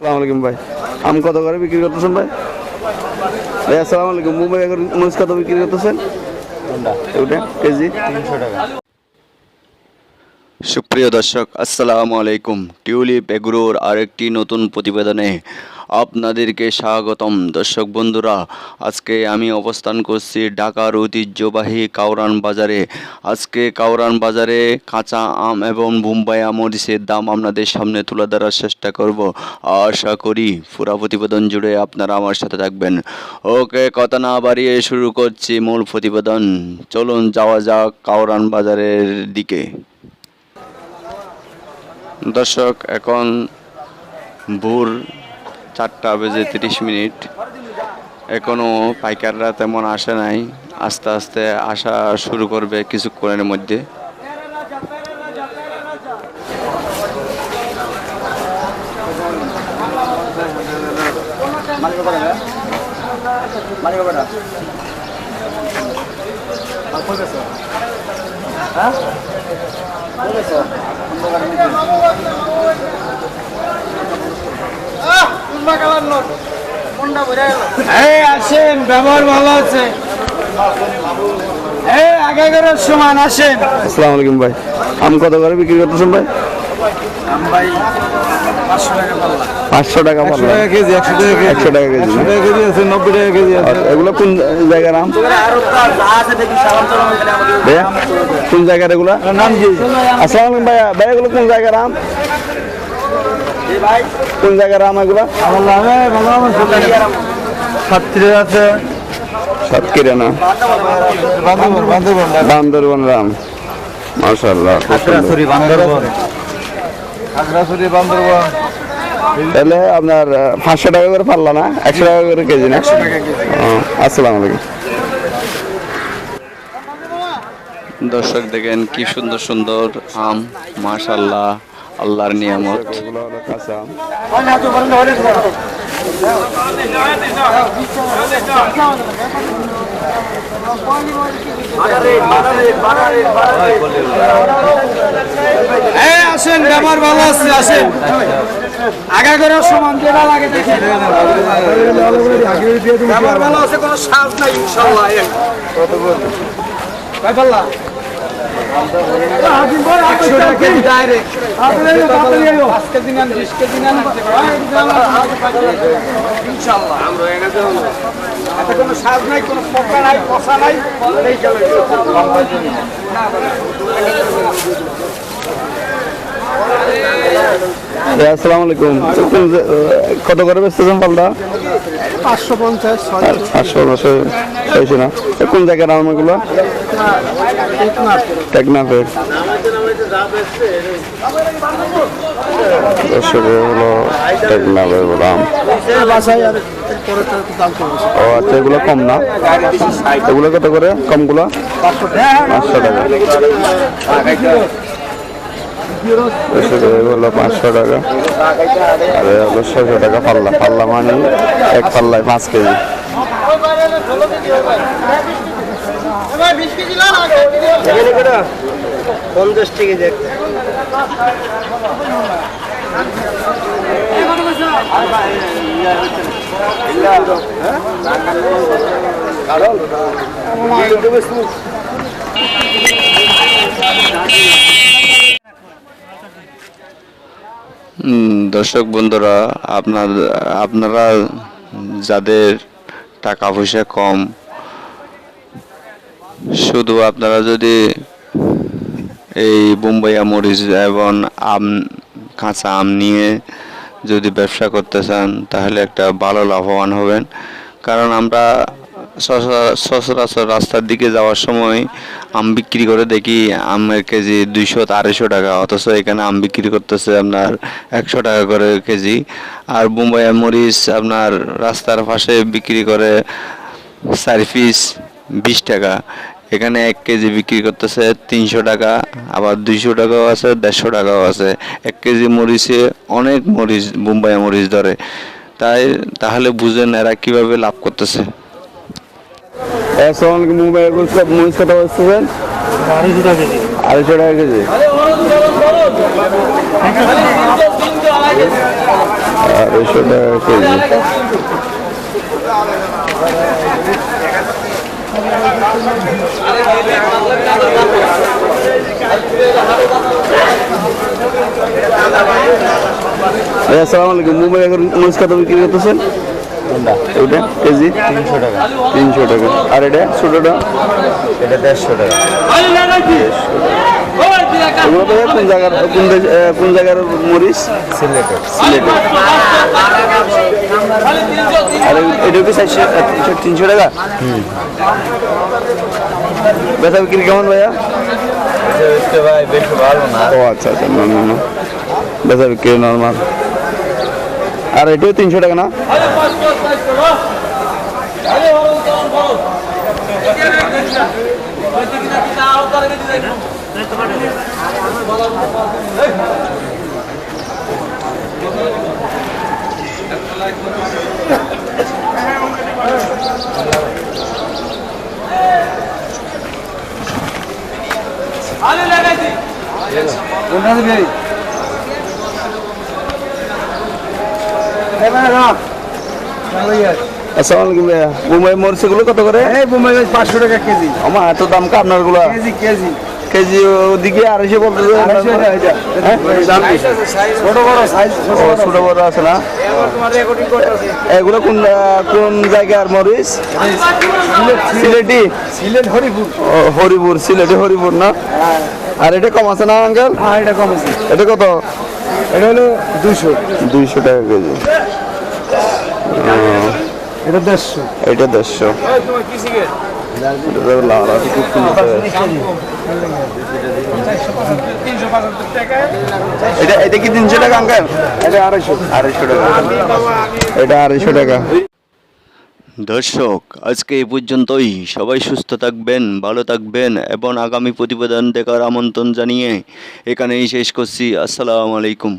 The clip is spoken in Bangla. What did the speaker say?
আসসালামু আলাইকুম ভাই। আম কত করে বিক্রি করতেছেন ভাই? ভাই আসসালামু আলাইকুম। মুম্বাই এখন মরিচ কত বিক্রি করতেছেন? ওটা কেজি? সুপ্রিয় দর্শক আসসালামু আলাইকুম। টিউলিপ এগুরোর আরেকটি নতুন প্রতিবেদনে আপনাদেরকে স্বাগতম। দর্শক বন্ধুরা, আজকে আমি অবস্থান করছি ঢাকার ঐতিহ্যবাহী কাউরান বাজারে। আজকে কাউরান বাজারে কাঁচা আম এবং বোম্বাই আমরিচের দাম আপনাদের সামনে তুলে ধরার চেষ্টা করব। আশা করি পুরা প্রতিবেদন জুড়ে আপনারা আমার সাথে থাকবেন। ওকে, কথা না বাড়িয়ে শুরু করছি মূল প্রতিবেদন। চলুন যাওয়া যাক কাউরান বাজারের দিকে। দর্শক, এখন ভোর চারটা বেজে তিরিশ মিনিট। এখনও পাইকাররা তেমন আসে নাই। আস্তে আস্তে আসা শুরু করবে কিছুক্ষণের মধ্যে। এই আসেন ব্যবহার ভালো আছে। এই আগে করে সমান আসেন। আসসালামু আলাইকুম ভাই। আম কত করে বিক্রি করতেছেন ভাই? ভাই পাঁচশো টাকা পাল্লা। কেজি একশো টাকা কেজি। একশো টাকা কেজি টাকা কেজি আছে নব্বই টাকা কেজি আছে। এগুলো কোন জায়গার আম? ভাইয়া কোন জায়গার এগুলো? নাম কি? আসসালামু আলাইকুম ভাইয়া ভাইয়া এগুলো কোন জায়গার আম? কোন জায়গার আম এগুলো? সাতত্রিশ আছে। সাতক্ষীরা না? বান্দরবন রাম। বান্দরবন। তাহলে আপনার পাঁচশো টাকা করে পারলা না? একশো টাকা করে কেজি না? আসসালামু আলাইকুম। দর্শক দেখেন কি সুন্দর সুন্দর আম মাশাল্লাহ আল্লাহর নিয়ামত। আসেন ব্যাপার ভালো আছে আসেন। আগে করে সমান যেটা লাগে দেখেন ব্যবহার ভালো আছে কোনো সাজ নাই ইনশাআল্লাহ এই। কয় কোনো সাজ নাই কোনো পোকা নাই পচা নাই আসসালামু আলাইকুম কত করে বেচতেছেন পাল্টা? পাঁচশো পঞ্চাশ পাঁচশো ছয়শো না? কোন জায়গার আম এগুলো? টেকনাফের দর্শক হলো টেকনাফের হলো ও আচ্ছা এগুলো কম না? এগুলো কত করে? কমগুলো? পাঁচশো টাকা। হলো পাঁচশো টাকা। আর হলো ছয়শো টাকা পাল্লা। পাল্লা মানে এক পাল্লায় পাঁচ কেজি। দেখ। উম, দর্শক বন্ধুরা, আপনার, আপনারা যাদের টাকা পয়সা কম, শুধু আপনারা যদি এই বোম্বাইয়া মরিচ এবং আম, কাঁচা আম নিয়ে যদি ব্যবসা করতে চান, তাহলে একটা ভালো লাভবান হবেন। কারণ আমরা সচরাচর রাস্তার দিকে যাওয়ার সময় আম বিক্রি করে দেখি আমের কেজি দুইশো আড়াইশো টাকা, অথচ এখানে আম বিক্রি করতেছে আপনার একশো টাকা করে কেজি। আর বোম্বাইয়া মরিচ আপনার রাস্তার পাশে বিক্রি করে চার পিস বিশ টাকা। এখানে এক কেজি বিক্রি করতেছে তিনশো টাকা, আবার দুইশো টাকাও আছে, দেড়শো টাকাও আছে। এক কেজি মরিচে অনেক মরিচ, বোম্বাই মরিচ ধরে। তাই তাহলে বুঝেন এরা কীভাবে লাভ করতেছে। মুম্বাই মরিচ কত বসতেছেন আড়াইশো টাকা কেজি। আড়াইশো টাকা কেজি। আসসালামু আলাইকুম। মুম্বাই এখন মরিচ কত বিক্রি করতেছেন? ওটা কেজি? তিনশো টাকা। তিনশো টাকা। আর এটা ছোটোটা? এটা দেড়শো টাকা। এগুলো তো কোন জায়গার কোন কোন জায়গার মরিচ? সিলেটের। সিলেটের। আর এটা কি চারশো তিনশো টাকা? বেচা বিক্রি কেমন ভাইয়া? ভাই বেশি ভালো না। ও আচ্ছা আচ্ছা না না না। বেচা বিক্রি নর্মাল আর এটাও তিনশো টাকা না? কোনটা দিবি আসসালামু আলাইকুম ভাইয়া? মুম্বাই মরিচগুলো কত করে? এই বোম্বাই মাছ পাঁচশো টাকা কেজি। আমার এত দাম কা আপনারগুলো? KG KG. কেজি ওদিকে আড়াইশো বলতে। ছোট বড় সাইজ ছোট বড়। আছে না? এগুলো কোন কোন জায়গার মরিচ? সিলেটি সিলেট। হরিপুর। হরিপুর সিলেটি হরিপুর না? আর এটা কম আছে না আঙ্কেল? হ্যাঁ এটা কম আছে। এটা কত? এটা হলো দুইশো। দুইশো টাকা কেজি। এটা দেড়শো। এটা দেড়শো। এটা এটা কি তিনশো টাকা আঙ্কাল? এটা আড়াইশো। আড়াইশো টাকা। এটা আড়াইশো টাকা। দর্শক, আজকে এই পর্যন্তই। সবাই সুস্থ থাকবেন, ভালো থাকবেন এবং আগামী প্রতিবেদন দেখার আমন্ত্রণ জানিয়ে এখানেই শেষ করছি। আসসালামু আলাইকুম।